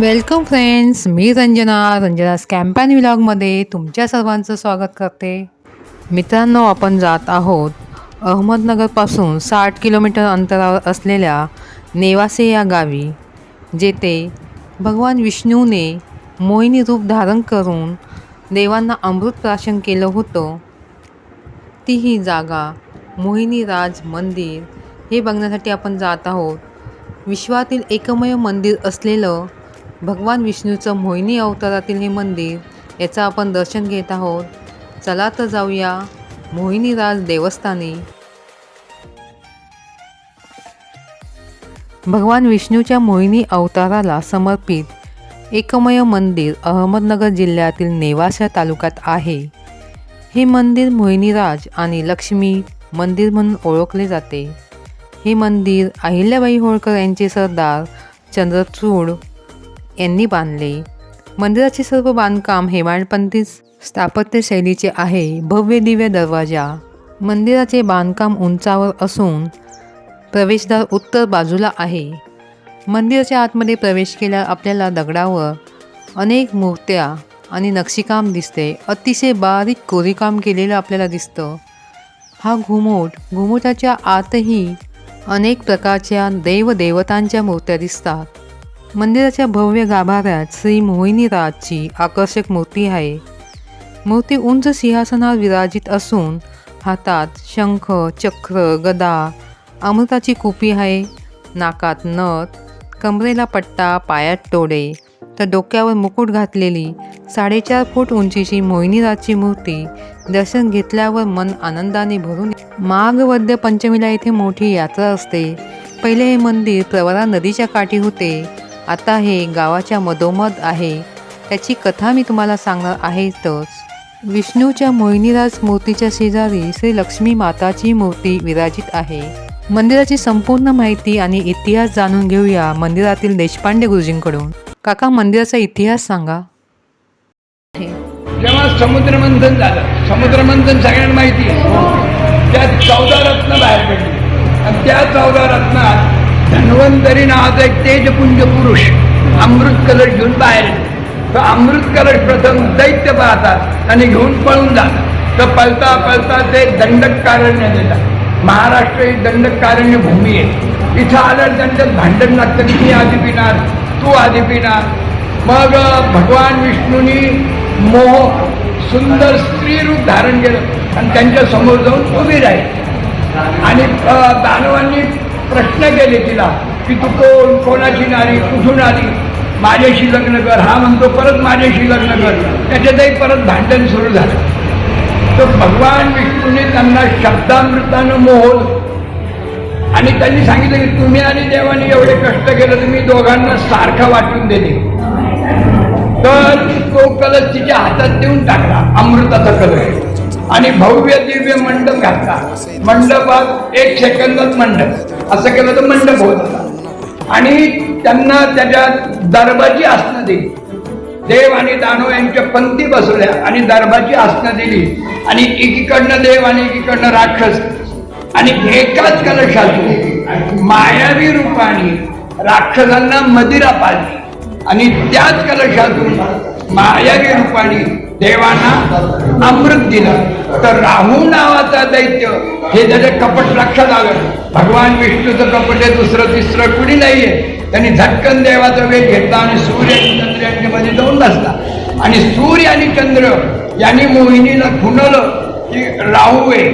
Welcome friends मी रंजना. रंजना स्कॅम्पॅन विलॉगमध्ये तुमच्या सर्वांचं स्वागत करते. मित्रांनो आपण जात आहोत अहमदनगरपासून साठ किलोमीटर अंतरावर असलेल्या नेवासे या गावी जेथे भगवान विष्णूने मोहिनी रूप धारण करून देवांना अमृत प्राशन केलं होतं. ती ही जागा मोहिनी राज मंदिर हे बघण्यासाठी आपण जात आहोत. विश्वातील एकमेव मंदिर असलेलं भगवान विष्णूचं मोहिनी अवतारातील हे मंदिर याचं आपण दर्शन घेत आहोत. चला तर जाऊया मोहिनीराज देवस्थानी. भगवान विष्णूच्या मोहिनी अवताराला समर्पित एकमय मंदिर अहमदनगर जिल्ह्यातील नेवासा तालुक्यात आहे. हे मंदिर मोहिनीराज आणि लक्ष्मी मंदिर म्हणून ओळखले जाते. हे मंदिर अहिल्याबाई होळकर यांचे सरदार चंद्रचूड यांनी बांधले. मंदिराचे सर्व बांधकाम हेमाडपंथी स्थापत्य शैलीचे आहे. भव्य दिव्य दरवाजा. मंदिराचे बांधकाम उंचावर असून प्रवेशद्वार उत्तर बाजूला आहे. मंदिराच्या आतमध्ये प्रवेश केल्यावर आपल्याला दगडावर अनेक मूर्त्या आणि नक्षीकाम दिसते. अतिशय बारीक कोरीकाम केलेलं आपल्याला दिसतं. हा घुमोट घुमटाच्या आतही अनेक प्रकारच्या देवदेवतांच्या मूर्त्या दिसतात. मंदिराच्या भव्य गाभाऱ्यात श्री मोहिनीराजची आकर्षक मूर्ती आहे. मूर्ती उंच सिंहासनावर विराजित असून हातात शंख चक्र गदा अमृताची कुपी आहे. नाकात नथ कमरेला पट्टा पायात टोडे तर डोक्यावर मुकुट घातलेली साडेचार फूट उंचीची मोहिनीराजची मूर्ती दर्शन घेतल्यावर मन आनंदाने भरून माघवद्य पंचमीला येथे मोठी यात्रा असते. पहिले हे मंदिर प्रवरा नदीच्या काठी होते. आता हे गावाच्या मधोमध आहे. त्याची कथा मी तुम्हाला सांगणार आहेतच विष्णूच्या मोहिनीराज मूर्तीच्या शेजारी श्री लक्ष्मी माताची मूर्ती विराजित आहे. मंदिराची संपूर्ण माहिती आणि इतिहास जाणून घेऊया मंदिरातील देशपांडे गुरुजींकडून. काका मंदिराचा इतिहास सांगा. जेव्हा समुद्रमंथन झालं समुद्रमंथन सगळ्यांना माहिती त्या चौदा रत्न बाहेर पडली. आणि त्या चौदा रत्नात धन्वंतरी नावाचा एक तेजपुंज पुरुष अमृत कलश घेऊन बाहेर येतो. तो अमृत कलश प्रथम दैत्य पाहतात आणि घेऊन पळून जातात तर पळता पळता ते दंडकारण्य देतात महाराष्ट्र ही दंडकारण्य भूमी आहे. इथं आलं त्यांच्यात भांडण लागतं. की मी आधी पिणार तू आधी पिणार. मग भगवान विष्णूंनी मोह सुंदर स्त्री रूप धारण केलं. आणि त्यांच्यासमोर जाऊन उभी राहील. आणि दानवांनी प्रश्न केले तिला की तू कोण कोणाची नारी कुठून आली? माझ्याशी लग्न कर. हा म्हणतो परत माझ्याशी लग्न कर. त्याच्यातही परत भांडण सुरू झालं. तर भगवान विष्णूने त्यांना शब्दामृतानं मोहल. आणि त्यांनी सांगितलं की तुम्ही आणि देवाने एवढे कष्ट केलं तुम्ही दोघांना सारखं वाटून देते. तर तो कलश तिच्या हातात देऊन टाकला अमृताचा कलश. आणि भव्य दिव्य मंडप घातला. मंडपात एक सेकंदच मंडप. असं केलं तर मंडप होत होता. आणि त्यांना त्याच्या दरबाची आसनं दिली. देव आणि दानव यांच्या पंक्ती बसवल्या आणि दरबाची आसनं दिली. आणि एकीकडनं देव आणि एकीकडनं राक्षस. आणि एकाच कलशातून मायावी रूपाने राक्षसांना मदिरा पाजली आणि त्याच कलशातून मायावी रूपाने देवांना अमृत दिलं. तर राहू नावाचा दैत्य हे त्याचे कपट लक्षात आलं. भगवान विष्णूचं कपट आहे दुसरं तिसरं कुणी नाहीये. त्यांनी झटकन देवाचा वेग घेतला आणि सूर्य आणि चंद्र यांच्यामध्ये जाऊन बसला. आणि सूर्य आणि चंद्र यांनी मोहिनीला खुणलं की राहू आहे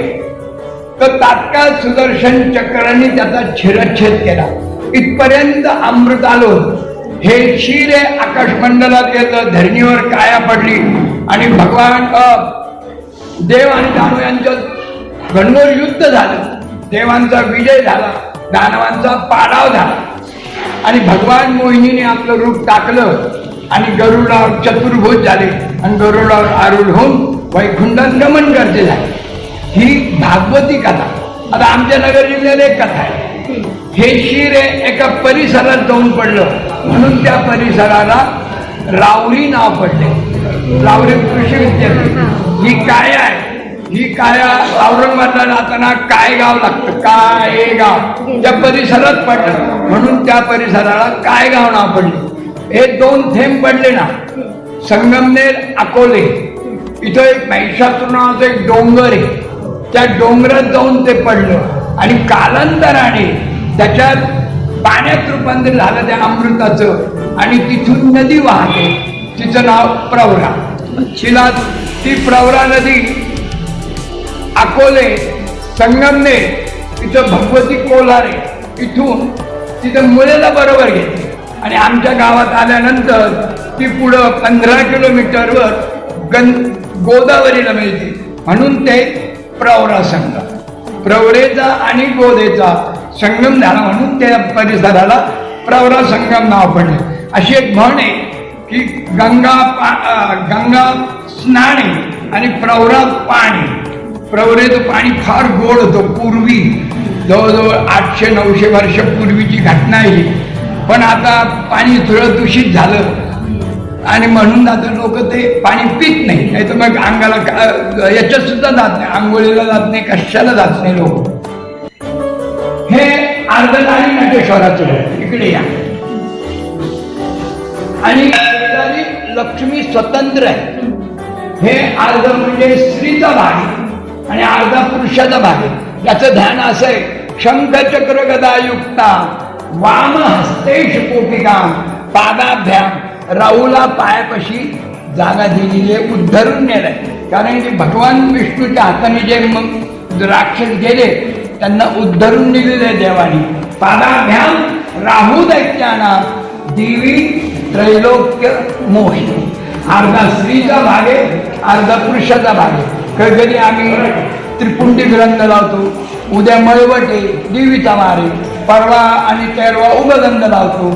तर तात्काळ सुदर्शन चक्राने त्याचा छिरच्छेद केला. इथपर्यंत अमृत आलो हे शिरे आहे आकाशमंडलात येतं धरणीवर काया पडली. आणि भगवान देव आणि दानव यांच्यात घनघोर युद्ध झालं. देवांचा विजय झाला दानवांचा पाडाव झाला. आणि भगवान मोहिनीने आपलं रूप टाकलं आणि गरुडावर चतुर्भुज झाले. आणि गरुडावर आरूढ होऊन वैकुंठात गमन करते झाले. ही भागवती कथा. आता आमच्या नगर जिल्ह्यात एक कथा आहे. हे शिर एका परिसरात जाऊन पडलं. म्हणून त्या परिसराला रावरी नाव पडले. रावरी कृषी विद्यापीठ ही. काय आहे? ही काया औरंगाबादला जाताना काय गाव लागतं? काय गाव? त्या परिसरात पडलं. म्हणून त्या परिसराला काय गाव नाव पडले? हे दोन थेंब पडले ना. संगमनेर अकोले. इथं एक महिषासूर नावाचं एक डोंगर आहे. त्या डोंगरात जाऊन ते पडलं. आणि कालांतराने त्याच्यात पाण्यात रूपांतर झालं त्या अमृताचं. आणि तिथून नदी वाहते. तिचं नाव प्रवरा. तिला ती प्रवरा नदी अकोले संगमनेर तिथं भगवती कोलारे इथून तिथं मुलेला बरोबर घेते आणि आमच्या गावात आल्यानंतर ती पुढं पंधरा किलोमीटरवर गं गोदावरीला मिळते. म्हणून ते प्रवरा संगम प्रवरेचा आणि गोदेचा संगम झाला म्हणून त्या परिसराला प्रवरा संगम नाव पडले. अशी एक म्हण आहे. की गंगा गंगा स्नाने आणि प्रवरात पाणी. प्रवरेचं पाणी फार गोड होतं. पूर्वी जवळजवळ आठशे नऊशे वर्षापूर्वीची घटना आहे पण आता पाणी थोडं दूषित झालं. आणि म्हणून आता लोक ते पाणी पित नाही. नाही तर मग अंगाला याच्यात सुद्धा जात नाही. आंघोळीला जात नाही कशाला जात नाही लोक. हे अर्धनारी नटेश्वराचं इकडे या. आणि लक्ष्मी स्वतंत्र आहे. हे अर्ध म्हणजे स्त्रीचा भाग आहे आणि अर्धा पुरुषाचा भाग आहे. याचं ध्यान असं आहे शंखचक्र गदायुक्ता वाम हस्तेश कोटिका पादाभ्याम राहुला पायापाशी जागा दिलेली आहे उद्धरून नेलाय. कारण की भगवान विष्णूच्या हाताने जे मग राक्षस गेले त्यांना उद्धरून दिलेले देवानी देवाने. पादाभ्याम राहू दैत्याना देवी त्रैलोक्य मोहिनी अर्धा स्त्रीचा भाग आहे अर्धा पुरुषाचा भाग आहे. कधी कधी आम्ही त्रिपुंडी ग्रंथ लावतो उद्या मळवटे देवीचा मारे परवा आणि तेरवा उभगंध लावतो.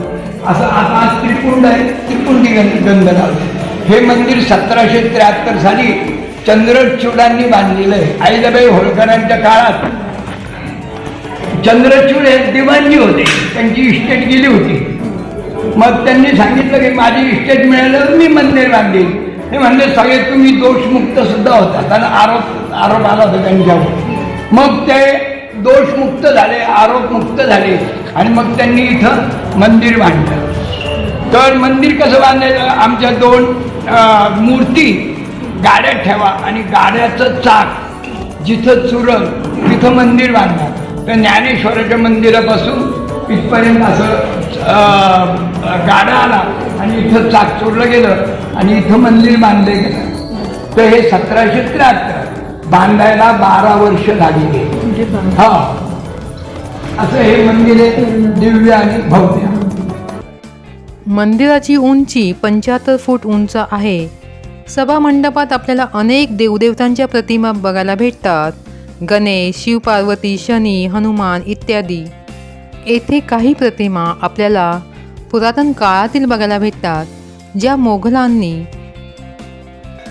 असं आता आज त्रिपुंड आहे त्रिपुंडी गंध लावतो. हे मंदिर सतराशे त्र्याहत्तर साली चंद्रचूडांनी बांधलेलं आहे. आईदाबाई होळकरांच्या काळात चंद्रचूड हे दिवाणजी होते. त्यांची इस्टेट गेली होती. मग त्यांनी सांगितलं की माझी इस्टेट मिळाल्यावर मी मंदिर बांधेल. हे म्हणजे सगळे तुम्ही दोषमुक्त सुद्धा होता कारण आरोप आरोप आला होता त्यांच्यावर. मग ते दोषमुक्त झाले आरोपमुक्त झाले. आणि मग त्यांनी इथं मंदिर बांधलं. तर मंदिर कसं बांधायचं? आमच्या दोन मूर्ती गाड्यात ठेवा आणि गाड्याचं चाक जिथं चुरल तिथं मंदिर बांधणार तर ज्ञानेश्वराच्या मंदिरापासून इथपर्यंत असं गाडा आला आणि इथं चाक चोरलं गेलं आणि इथं मंदिर बांधले गेलं. तर हे सतराशे त्र्याहत्तर बांधायला बारा वर्ष लागली. हा. असं हे मंदिर आहे दिव्य आणि भव्य. मंदिराची उंची पंच्याहत्तर फूट उंच आहे. सभा मंडपात आपल्याला अनेक देवदेवतांच्या प्रतिमा बघायला भेटतात. गणेश शिवपार्वती शनी हनुमान इत्यादी. येथे काही प्रतिमा आपल्याला पुरातन काळातील बघायला भेटतात ज्या मोघलांनी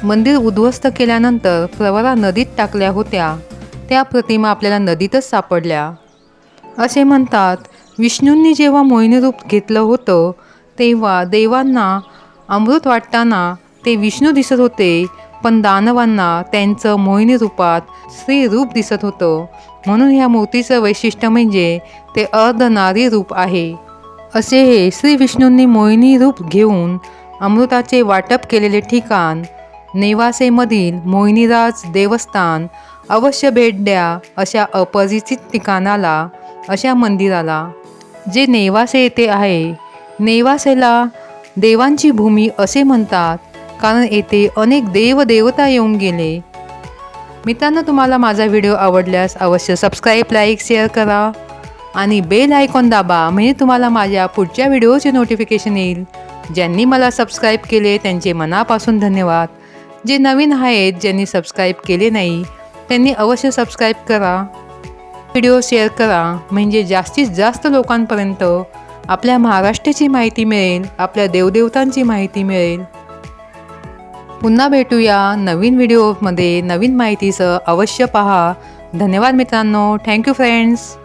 मंदिर उद्ध्वस्त केल्यानंतर प्रवरा नदीत टाकल्या होत्या त्या प्रतिमा आपल्याला नदीतच सापडल्या. असे म्हणतात विष्णूंनी जेव्हा मोहिनी रूप घेतलं होतं तेव्हा देवांना अमृत वाटताना ते विष्णू दिसत होते पण दानवांना त्यांचं मोहिनी रूपात स्त्रीरूप दिसत होतं. म्हणून ह्या मूर्तीचं वैशिष्ट्य म्हणजे ते अर्धनारी रूप आहे. असे हे श्री विष्णूंनी मोहिनी रूप घेऊन अमृताचे वाटप केलेले ठिकाण नेवासेमधील मोहिनीराज देवस्थान अवश्य भेट द्या अशा अपरिचित ठिकाणाला अशा मंदिराला जे नेवासे येथे आहे. नेवासेला देवांची भूमी असे म्हणतात कारण येथे अनेक देवदेवता येऊन गेले. मित्रांनो तुम्हाला माझा व्हिडिओ आवडल्यास अवश्य सबस्क्राईब लाईक शेअर करा. आणि बेल आयकॉन दाबा म्हणजे तुम्हाला माझ्या पुढच्या व्हिडिओचे नोटिफिकेशन येईल. ज्यांनी मला सबस्क्राईब केले त्यांचे मनापासून धन्यवाद. जे नवीन आहेत ज्यांनी सबस्क्राईब केले नाही त्यांनी अवश्य सबस्क्राईब करा. व्हिडिओ शेअर करा म्हणजे जास्तीत जास्त लोकांपर्यंत आपल्या महाराष्ट्राची माहिती मिळेल आपल्या देवदेवतांची माहिती मिळेल. पुन्हा भेटूया नवीन व्हिडिओमध्ये नवीन माहितीसह अवश्य पहा. धन्यवाद मित्रांनो. Thank you friends